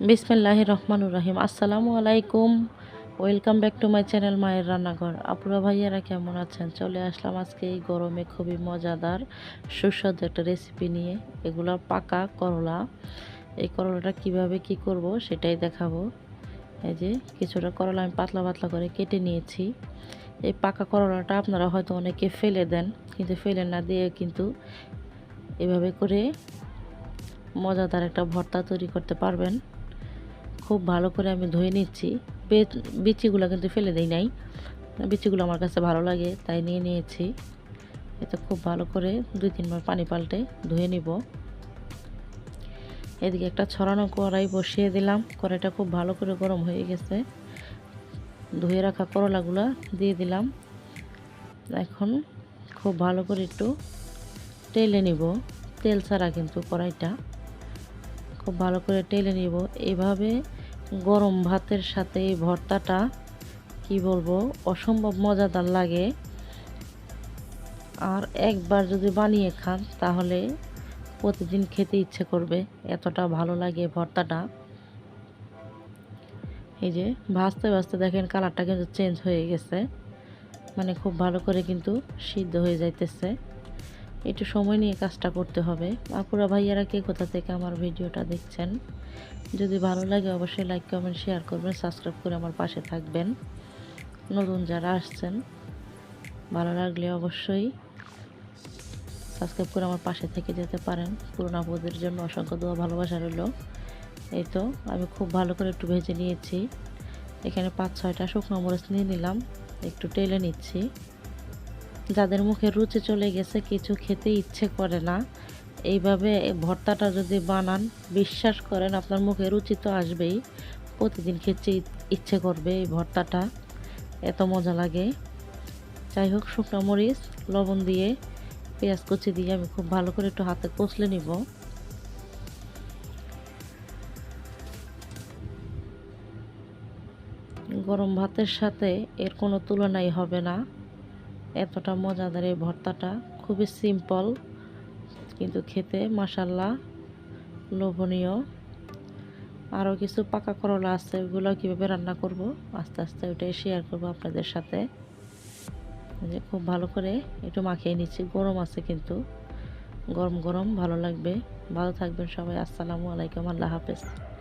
বিসমিল্লাহ রহমানুর রহিম। আসসালামু আলাইকুম। Welcome back to my channel মায়ের রান্নাঘর। আপুরা, ভাইয়ারা কেমন আছেন? চলে আসলাম আজকে এই গরমে খুবই মজাদার, সুস্বাদু একটা রেসিপি নিয়ে। এগুলো পাকা করলা। এই করলাটা কীভাবে কি করব সেটাই দেখাবো। এই যে, কিছুটা করলা আমি পাতলা পাতলা করে কেটে নিয়েছি। এই পাকা করলাটা আপনারা হয়তো অনেকে ফেলে দেন, কিন্তু ফেলে না দিয়ে কিন্তু এভাবে করে মজাদার একটা ভর্তা তৈরি করতে পারবেন। খুব ভালো করে আমি ধুয়ে নিচ্ছি। বিচিগুলো কিন্তু ফেলে দিই নাই। বিচিগুলো আমার কাছে ভালো লাগে, তাই নিয়ে নিয়েছি। এতে খুব ভালো করে দুই তিনবার পানি পাল্টে ধুয়ে নিব। এদিকে একটা ছড়ানো কড়াই বসিয়ে দিলাম। কড়াইটা খুব ভালো করে গরম হয়ে গেছে। ধুয়ে রাখা করলাগুলো দিয়ে দিলাম। এখন খুব ভালো করে একটু টেলে নিব। তেল ছাড়া কিন্তু কড়াইটা খুব ভালো করে টেলে নিব। এভাবে গরম ভাতের সাথে এই ভর্তাটা, কি বলব, অসম্ভব মজাদার লাগে। আর একবার যদি বানিয়ে খান, তাহলে প্রতিদিন খেতে ইচ্ছে করবে, এতটা ভালো লাগে ভর্তাটা। এই যে, ভাজতে ভাজতে দেখেন কালারটা কিন্তু চেঞ্জ হয়ে গেছে। মানে খুব ভালো করে কিন্তু সিদ্ধ হয়ে যাইতেছে। একটু সময় নিয়ে কাজটা করতে হবে। আপুরা ভাইয়ারা কে কোথা থেকে আমার ভিডিওটা দেখছেন? যদি ভালো লাগে অবশ্যই লাইক কমেন্ট শেয়ার করবেন সাবস্ক্রাইব করে আমার পাশে থাকবেন। নতুন যারা আসছেন, ভালো লাগলে অবশ্যই সাবস্ক্রাইব করে আমার পাশে থেকে যেতে পারেন। পুরোনো আপুদের জন্য অসংখ্য দোয়া, ভালোবাসা রইল। এই তো, আমি খুব ভালো করে একটু ভেজে নিয়েছি। এখানে পাঁচ ছয়টা শুকনো মরিচ নিয়ে নিলাম, একটু টেলে নিচ্ছি। যাদের মুখে রুচি চলে গেছে, কিছু খেতে ইচ্ছে করে না। এইভাবে ভর্তাটা যদি বানান, বিশ্বাস করেন আপনার মুখে রুচি তো আসবেই। প্রতিদিন খেতে ইচ্ছে করবে এই ভর্তাটা। এত মজা লাগে। যাই হোক, শুকনো মরিচ, লবণ দিয়ে পেঁয়াজ কুচি দিয়ে আমি খুব ভালো করে একটু হাতে কষলে নিব। গরম ভাতের সাথে এর কোনো তুলনাই হবে না। এতটা মজাদার এই ভর্তাটা। খুবই সিম্পল কিন্তু খেতে মাসাল্লাহ লোভনীয়। আরও কিছু পাকা করলা আছে, ওগুলো কীভাবে রান্না করব? আস্তে আস্তে ওটাই শেয়ার করব আপনাদের সাথে। যে খুব ভালো করে একটু মাখিয়ে নিচ্ছি, গরম আছে কিন্তু। গরম গরম, ভালো লাগবে। ভালো থাকবেন সবাই, আসসালামু আলাইকুম, আল্লাহ হাফেজ।